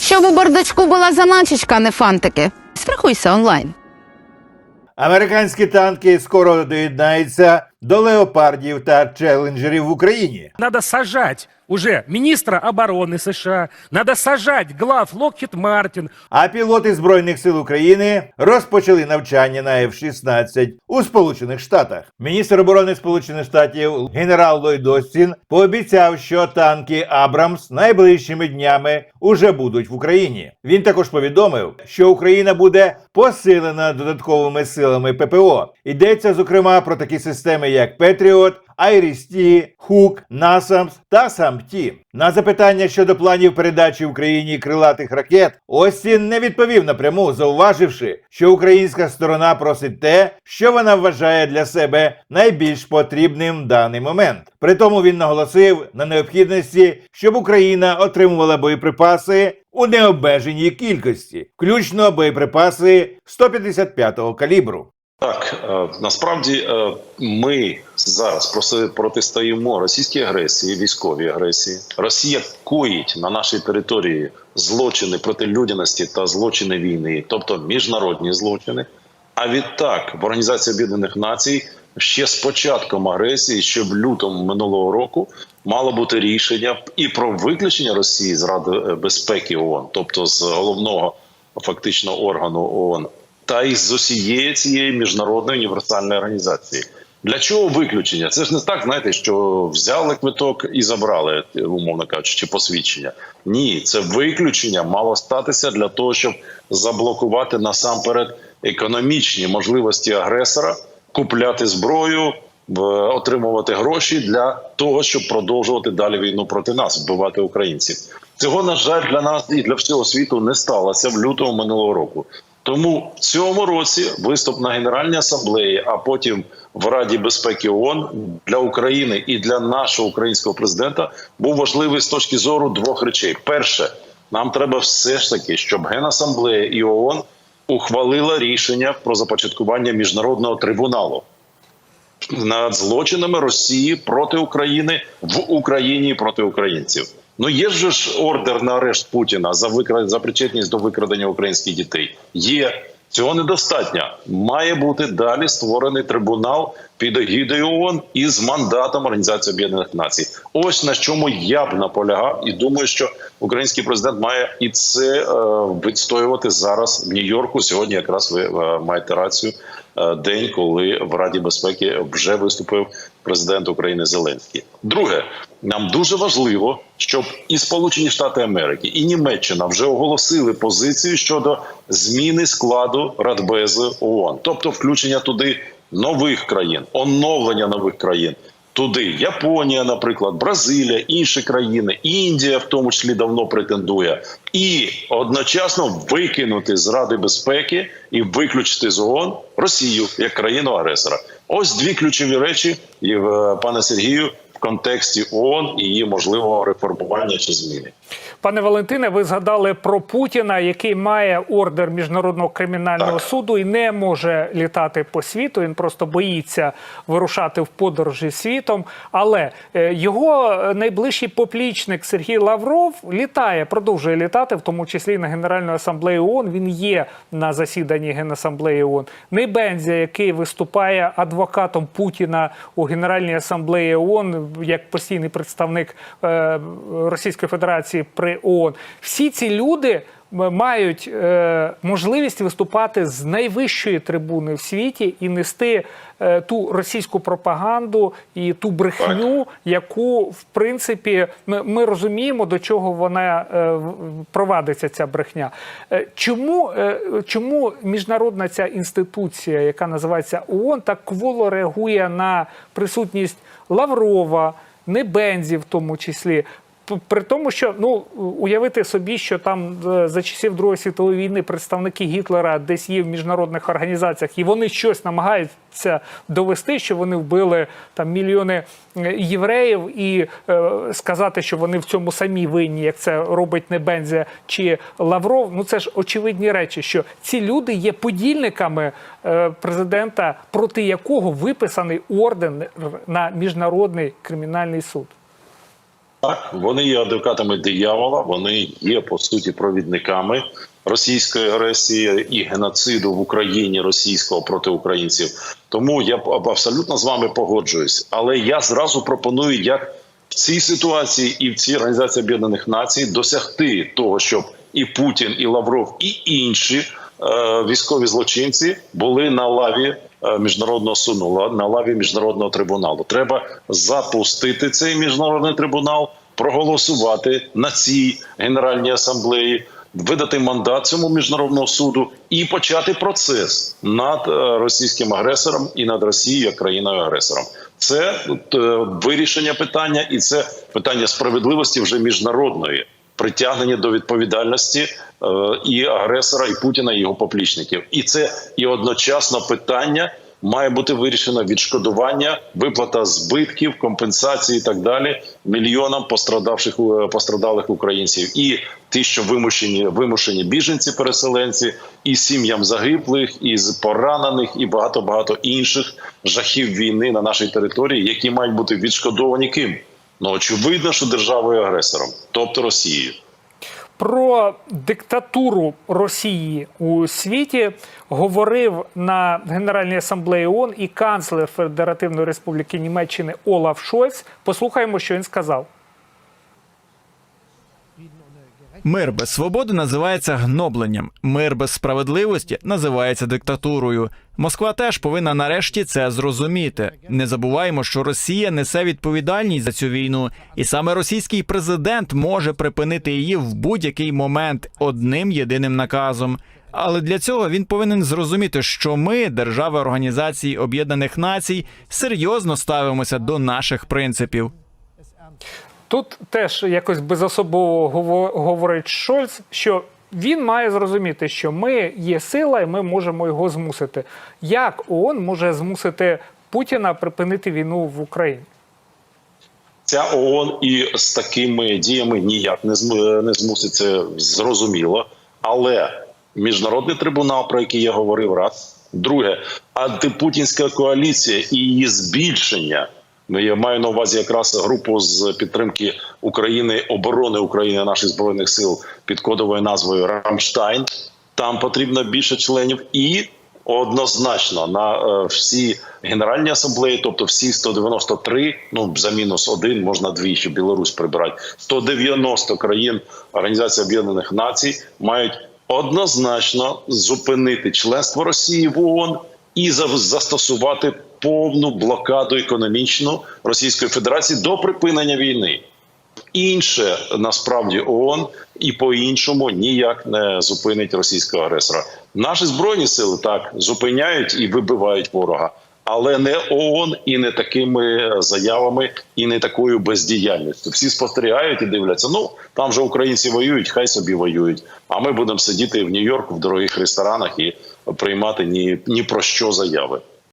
Щоб у бардачку була заначечка, не фантики. Страхуйся онлайн. Американські танки скоро доєднаються до леопардів та челенджерів в Україні. Надо сажать уже министра обороны США, надо сажать глав Локхит Мартин, А пілоти Збройних сил України розпочали навчання на F-16 у Сполучених Штатах. Міністр оборони Сполучених Штатів генерал Ллойд Остін пообіцяв, що танки Абрамс найближчими днями уже будуть в Україні. Він також повідомив, що Україна буде посилена додатковими силами ППО. Йдеться зокрема про такі системи, як Петріот, Айріс-Ті, Хук, Насамс та Самті. На запитання щодо планів передачі Україні крилатих ракет, Остін не відповів напряму, зауваживши, що українська сторона просить те, що вона вважає для себе найбільш потрібним в даний момент. При тому він наголосив на необхідності, щоб Україна отримувала боєприпаси у необмеженій кількості, включно боєприпаси 155-го калібру. Так, е, насправді е, ми зараз протистоїмо російській агресії, військовій агресії. Росія коїть на нашій території злочини проти людяності та злочини війни, тобто міжнародні злочини. А відтак в Організації Об'єднаних Націй ще з початком агресії, ще в лютому минулого року, мало бути рішення і про виключення Росії з Ради е, безпеки ООН, тобто з головного фактично органу ООН, та й з усієї цієї міжнародної універсальної організації. Для чого виключення? Це ж не так, знаєте, що взяли квиток і забрали, умовно кажучи, чи посвідчення. Ні, це виключення мало статися для того, щоб заблокувати насамперед економічні можливості агресора купляти зброю, отримувати гроші для того, щоб продовжувати далі війну проти нас, вбивати українців. Цього на жаль для нас і для всього світу не сталося в лютому минулого року. Тому в цьому році виступ на Генеральній асамблеї, а потім в Раді безпеки ООН для України і для нашого українського президента був важливий з точки зору двох речей: перше, нам треба все ж таки, щоб Генасамблея і ООН ухвалила рішення про започаткування міжнародного трибуналу над злочинами Росії проти України в Україні проти українців. Ну є ж ордер на арешт Путіна за викра... за причетність до викрадення українських дітей. Є цього недостатньо. Має бути далі створений трибунал під егідою ООН і з мандатом Організації Об'єднаних Націй. Ось на чому я б наполягав, і думаю, що український президент має і це е, відстоювати зараз в Нью-Йорку. Сьогодні якраз ви е, маєте рацію. Е, День, коли в Раді безпеки вже виступив президент України Зеленський. Друге, нам дуже важливо, щоб і Сполучені Штати Америки, і Німеччина вже оголосили позицію щодо зміни складу Радбезу ООН, тобто включення туди нових країн, оновлення нових країн. Туди Японія, наприклад, Бразилія, інші країни, Індія, в тому числі давно претендує, і одночасно викинути з Ради безпеки і виключити з ООН Росію як країну агресора. Ось дві ключові речі, і пане Сергію, в контексті ООН і її можливого реформування чи зміни. Пане Валентине, ви згадали про Путіна, який має ордер міжнародного кримінального Так. суду і не може літати по світу. Він просто боїться вирушати в подорожі світом. Але е, його найближчий поплічник Сергій Лавров літає, продовжує літати, в тому числі на Генеральну асамблею ООН. Він є на засіданні Генасамблеї ООН. Нейбензя, який виступає адвокатом Путіна у Генеральній асамблеї ООН як постійний представник е, Російської Федерації при ООН. Всі ці люди мають е, можливість виступати з найвищої трибуни в світі і нести е, ту російську пропаганду і ту брехню, яку в принципі ми, ми розуміємо, до чого вона е, провадиться ця брехня. Е, чому, е, чому міжнародна ця інституція, яка називається ООН, так кволо реагує на присутність Лаврова, Небензі, в тому числі? При тому, що ну уявити собі, що там е, за часів Другої світової війни представники Гітлера десь є в міжнародних організаціях, і вони щось намагаються довести, що вони вбили там мільйони е, євреїв, і е, сказати, що вони в цьому самі винні, як це робить Небензя чи Лавров. Ну це ж очевидні речі, що ці люди є подільниками е, президента, проти якого виписаний орден на міжнародний кримінальний суд. Так, вони є адвокатами диявола, вони є по суті провідниками російської агресії і геноциду в Україні російського проти українців. Тому я абсолютно з вами погоджуюсь. Але я зразу пропоную, як в цій ситуації і в цій організації Об'єднаних Націй досягти того, щоб і Путін, і Лавров, і інші е, військові злочинці були на лаві міжнародного суду, на лаві міжнародного трибуналу. Треба запустити цей міжнародний трибунал, проголосувати на цій генеральній асамблеї. Видати мандат цьому міжнародному суду і почати процес над е, російським агресором і над Росією як країною агресором. Це е, вирішення питання, і це питання справедливості вже міжнародної притягнення до відповідальності е, і агресора, і Путіна, і його поплічників. І це і одночасно питання має бути вирішено відшкодування, виплата збитків, компенсації і так далі мільйонам пострадавших е, пострадалих українців, і ті, що вимушені вимушені біженці, переселенці, і сім'ям загиблих, і з поранених, і багато багато інших жахів війни на нашій території, які мають бути відшкодовані ким. Ну очевидно, що державою агресором, тобто Росією. Про диктатуру Росії у світі говорив на Генеральній асамблеї ООН і канцлер Федеративної Республіки Німеччини Олаф Шольц. Послухаємо, що він сказав. Мир без свободи називається гнобленням. Мир без справедливості називається диктатурою. Москва теж повинна нарешті це зрозуміти. Не забуваємо, що Росія несе відповідальність за цю війну, і саме російський президент може припинити її в будь-який момент одним єдиним наказом. Але для цього він повинен зрозуміти, що ми, держави Організації Об'єднаних Націй, серйозно ставимося до наших принципів. Тут теж якось безособово гово- говорить Шольц, що він має зрозуміти, що ми є сила, і ми можемо його змусити. Як ООН може змусити Путіна припинити війну в Україні? Ця ООН і з такими діями ніяк не не змусить це зрозуміло. Але міжнародний трибунал, про який я говорив, раз друге, антипутінська коаліція і її збільшення. Ну, я маю на увазі якраз групу з підтримки України, оборони України наших збройних сил під кодовою назвою Рамштайн. Там потрібно більше членів і однозначно на е, всі генеральні асамблеї, тобто всі 193, ну за мінус один, можна двічі Білорусь прибирати. 190 країн Організації Об'єднаних Націй мають однозначно зупинити членство Росії в ООН і застосувати повну блокаду економічну Російської Федерації до припинення війни. Інше насправді ООН і по-іншому ніяк не зупинить російського агресора. Наші збройні сили так зупиняють і вибивають ворога, але не ООН і не такими заявами, і не такою бездіяльністю. Всі спостерігають і дивляться. Ну там же українці воюють, хай собі воюють. А ми будемо сидіти в Нью-Йорку в дорогих ресторанах і приймати ні, ні про що заяви.